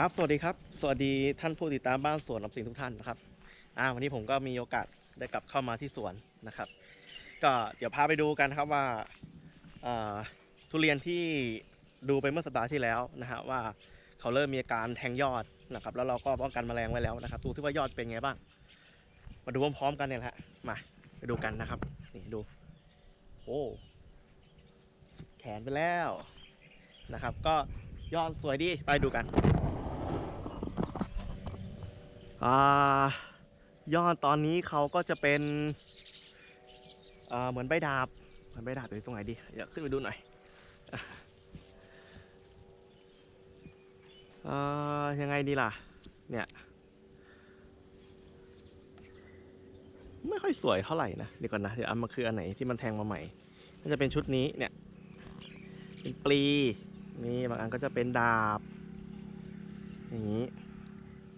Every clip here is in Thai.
ครับ สวัสดีครับ สวัสดีท่านผู้ติดตามบ้านสวนลำสิงทุกท่านนะครับ อ่า วันนี้ผมก็มีโอกาสได้กลับเข้ามาที่สวนนะครับ ก็เดี๋ยวพาไปดูกันครับว่าทุเรียนที่ดูไปเมื่อสัปดาห์ที่แล้วนะฮะว่าเขาเริ่มมีอาการแทงยอดนะครับ แล้วเราก็ป้องกันแมลงไว้แล้วนะครับ ดูที่ว่ายอดเป็นไงบ้าง มาดูพร้อมๆกันเนี่ยแหละมาไปดูกันนะครับ นี่ดู โอ้สุดแขนไปแล้วนะครับ ก็ยอดสวยดี ไปดูกัน ยอดตอนนี้เขาก็จะเป็นเหมือนใบดาบเหมือนใบดาบอยู่ตรงไหนดีเดี๋ยวขึ้นไปดูหน่อยอยังไงดีล่ะ เนี่ย ไม่ค่อยสวยเท่าไหร่นะเดี๋ยวก่อนนะเดี๋ยวเอามาคืออันไหนที่มันแทงมาใหม่ก็จะเป็นชุดนี้เนี่ยเป็นปลีนี่บางอันก็จะเป็นดาบ อย่างนี้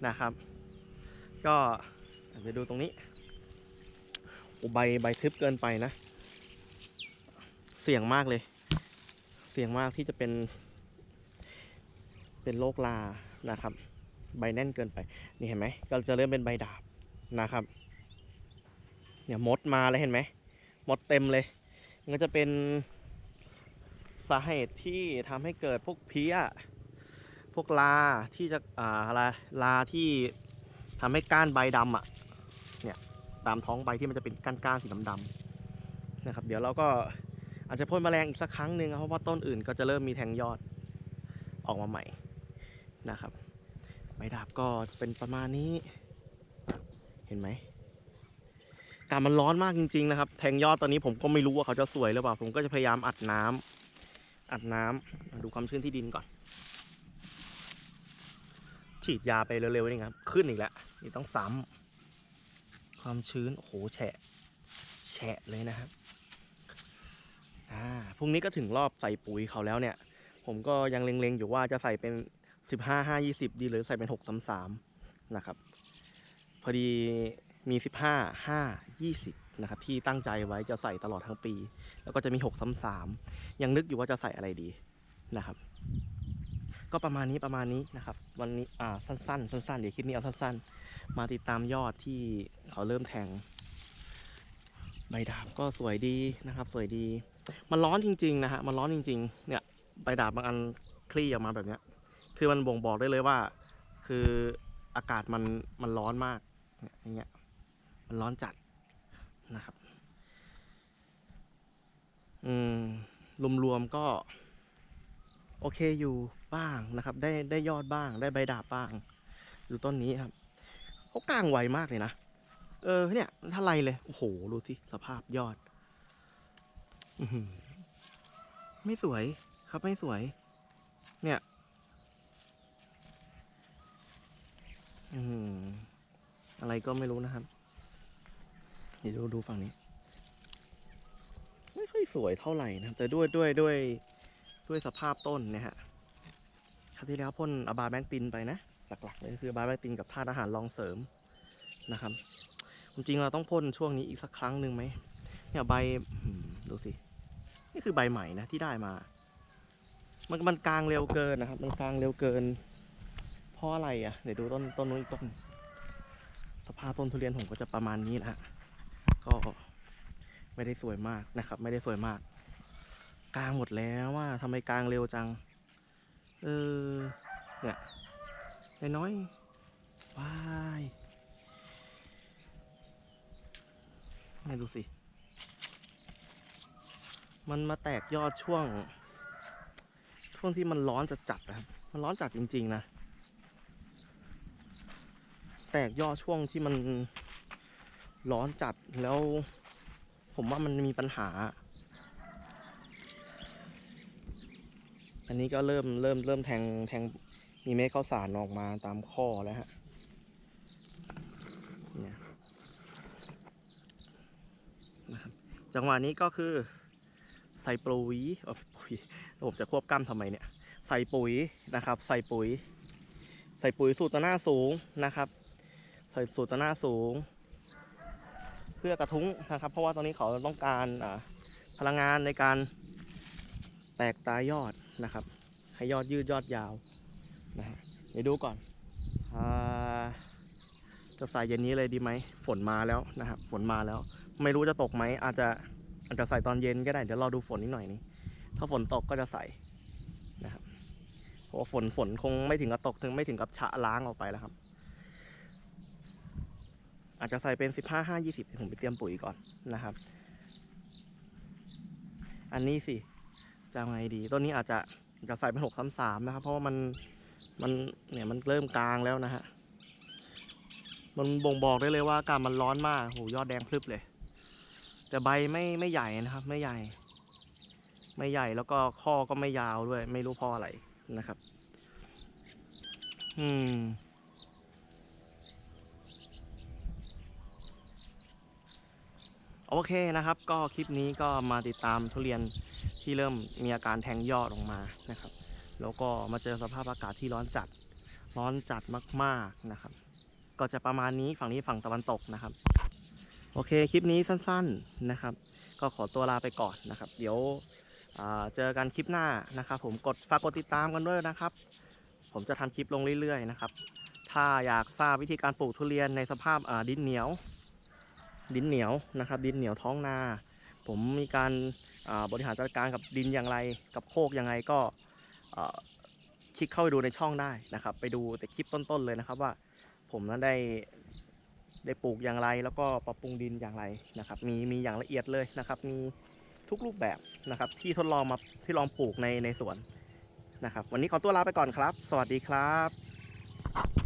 นะครับ ก็ไปดูตรงนี้โอ้ใบใบทึบเกินไปนะ เสี่ยงมากเลย เสี่ยงมากที่จะเป็น เป็นโรคลานะครับ ใบแน่นเกินไป นี่เห็นไหมก็จะเริ่มเป็นใบดาบนะครับ เนี่ยมดมาเลยเห็นไหมมดเต็มเลย มันก็จะเป็นสาเหตุที่ทำให้เกิดพวกเพี้ย พวกลาที่จะอ่าอะไรลาที่ ทำให้ก้านใบดำอะ เนี่ยตามท้องใบที่มันจะเป็นก้านก้านๆสีดำๆนะครับ เดี๋ยวเราก็อาจจะพ่นแมลงอีกสักครั้งหนึ่งเพราะว่าต้นอื่นก็จะเริ่มมีแทงยอดออกมาใหม่นะครับใบดาบก็เป็นประมาณนี้ เห็นไหมอากาศมันร้อนมากจริง ๆ นะครับ แทงยอดตอนนี้ผมก็ไม่รู้ว่าเขาจะสวยหรือเปล่า ผมก็จะพยายามอัดน้ำอัดน้ำมาดูความชื้นที่ดินก่อน ฉีดยาไปเร็วๆนี่ครับ ขึ้นอีกแล้ว นี่ต้องซ้ำความชื้น โอ้โห แฉะ แฉะเลยนะครับ อ่า พรุ่งนี้ก็ถึงรอบใส่ปุ๋ยเขาแล้วเนี่ย ผมก็ยังเล็งๆ อยู่ว่าจะใส่เป็นสิบห้าห้ายี่สิบดีหรือใส่เป็นหกสามสามนะครับ พอดีมีสิบห้าห้ายี่สิบนะครับ ที่ตั้งใจไว้จะใส่ตลอดทั้งปี แล้วก็จะมีหกสามสามยังนึกอยู่ว่าจะใส่อะไรดีนะครับ ก็ประมาณนี้ประมาณนี้นะครับ วันนี้อ่าสั้นๆ สั้นๆ เดี๋ยวคลิปนี้เอาสั้นๆ มาติดตามยอดที่เขาเริ่มแทงใบดาบก็สวยดีนะครับ สวยดี มันร้อนจริง ๆ นะฮะมันร้อนจริง ๆ เนี่ยใบดาบบางอันคลี่ออกมาแบบเนี้ย คือมันบ่งบอกได้เลยว่า คืออากาศมันมันร้อนมากเนี่ยอย่างเงี้ยมันร้อนจัดนะครับ อืมรวมๆก็ โอเคอยู่บ้างนะครับ ได้ได้ยอดบ้าง ได้ใบดาบบ้าง ดูต้นนี้ครับเขากลางไวมากเลยนะ เออเนี่ยถ้าไรเลย โอ้โหดูสิสภาพยอดอไม่สวยครับไม่สวย เนี่ยอืมอะไรก็ไม่รู้นะครับ เดี๋ยวดูดูฝั่งนี้ ไม่ค่อยสวยเท่าไหร่นะ แต่ด้วยด้วยด้วย ด้วยสภาพต้นเนี่ยฮะคราวที่แล้วพ่นอบาแบงตินไปนะ หลักๆเลยคืออบาแบงตินกับธาตุอาหารรองเสริมนะครับจริงๆเราต้องพ่นช่วงนี้อีกสักครั้งหนึ่งไหมเนี่ยใบดูสิ นี่คือใบใหม่นะที่ได้มา มันมันกลางเร็วเกินนะครับ มันกลางเร็วเกิน เพราะอะไรอะ เดี๋ยวดูต้นต้นนู้นอีกต้น สภาพต้นทุเรียนผมก็จะประมาณนี้นะฮะ ก็ไม่ได้สวยมากนะครับ ไม่ได้สวยมาก กลางหมดแล้วว่าทำไมกลางเร็วจัง เออ เนี่ยน้อยๆว้ายนี่ดูสิ มันมาแตกยอดช่วง ช่วงที่มันร้อนจัดจัดนะครับ มันร้อนจัดจริง ๆ นะ แตกยอดช่วงที่มันร้อนจัดแล้ว ผมว่ามันมีปัญหา อันนี้ก็เริ่มเริ่มเริ่มแทงแทงมีเม็ดข้าวสารออกมาตามข้อแล้วฮะเนี่ยนะครับจังหวะนี้ก็คือใส่ปุ๋ยเอ่อปุ๋ยผมจะควบกล้ำทำไมเนี่ย ใส่ปุ๋ยนะครับ ใส่ปุ๋ย ใส่ปุ๋ยสูตรตะหน้าสูงนะครับ ใส่สูตรตะหน้าสูง เพื่อกระทุ้งนะครับ เพราะว่าตอนนี้เขาต้องการพลังงานในการ แตกตายอดนะครับ ให้ยอดยืดยอดยาวนะฮะเดี๋ยวดูก่อนอาจะใส่เย็นนี้เลยดีไหมฝนมาแล้วนะครับ ฝนมาแล้ว ไม่รู้จะตกไหมอาจจะอาจจะใส่ตอนเย็นก็ได้เดี๋ยวรอดูฝนนิดหน่อยนึงถ้าฝนตกก็จะใส่นะครับเพราะฝนฝนคงไม่ถึงกับตกถึงไม่ถึงกับชะล้างออกไปแล้วครับ อาจจะใส่เป็นสิบห้าห้ายี่สิบผมไปเตรียมปุ๋ยก่อนนะครับ อันนี้สิ จะเอาไงดี ต้นนี้อาจจะจะใส่เป็นหกสามสามนะครับ เพราะว่ามันมันเนี่ยมันเริ่มกลางแล้วนะฮะ มันบ่งบอกได้เลยว่าอากาศมันร้อนมากโหยอดแดงพลึบเลย แต่ใบไม่ไม่ใหญ่นะครับ ไม่ใหญ่ ไม่ใหญ่แล้วก็ข้อก็ไม่ยาวด้วย ไม่รู้เพราะอะไรนะครับ อืมโอเคนะครับ ก็คลิปนี้ก็มาติดตามทุเรียนที่เริ่มมีอาการแทงยอดออกมานะครับ แล้วก็มาเจอสภาพอากาศที่ร้อนจัด ร้อนจัดมากๆนะครับ ก็จะประมาณนี้ฝั่งนี้ฝั่งตะวันตกนะครับ โอเคคลิปนี้สั้นๆนะครับ ก็ขอตัวลาไปก่อนนะครับ เดี๋ยวเจอกันคลิปหน้านะครับผมกดฝากกดติดตามกันด้วยนะครับ ผมจะทำคลิปลงเรื่อยๆนะครับ ถ้าอยากทราบวิธีการปลูกทุเรียนในสภาพดินเหนียว ดินเหนียวนะครับ ดินเหนียวท้องนา ผมมีการบริหารจัดการกับดินอย่างไรกับโคกยังไงก็คลิกเข้าไปดูในช่องได้นะครับ ไปดูแต่คลิปต้นๆเลยนะครับว่า ผมนั้นได้ได้ปลูกอย่างไร แล้วก็ปรับปรุงดินอย่างไรนะครับ มีมีอย่างละเอียดเลยนะครับ มีทุกรูปแบบนะครับ ที่ทดลองมาที่ลองปลูกในในสวนนะครับ วันนี้ขอตัวลาไปก่อนครับ สวัสดีครับ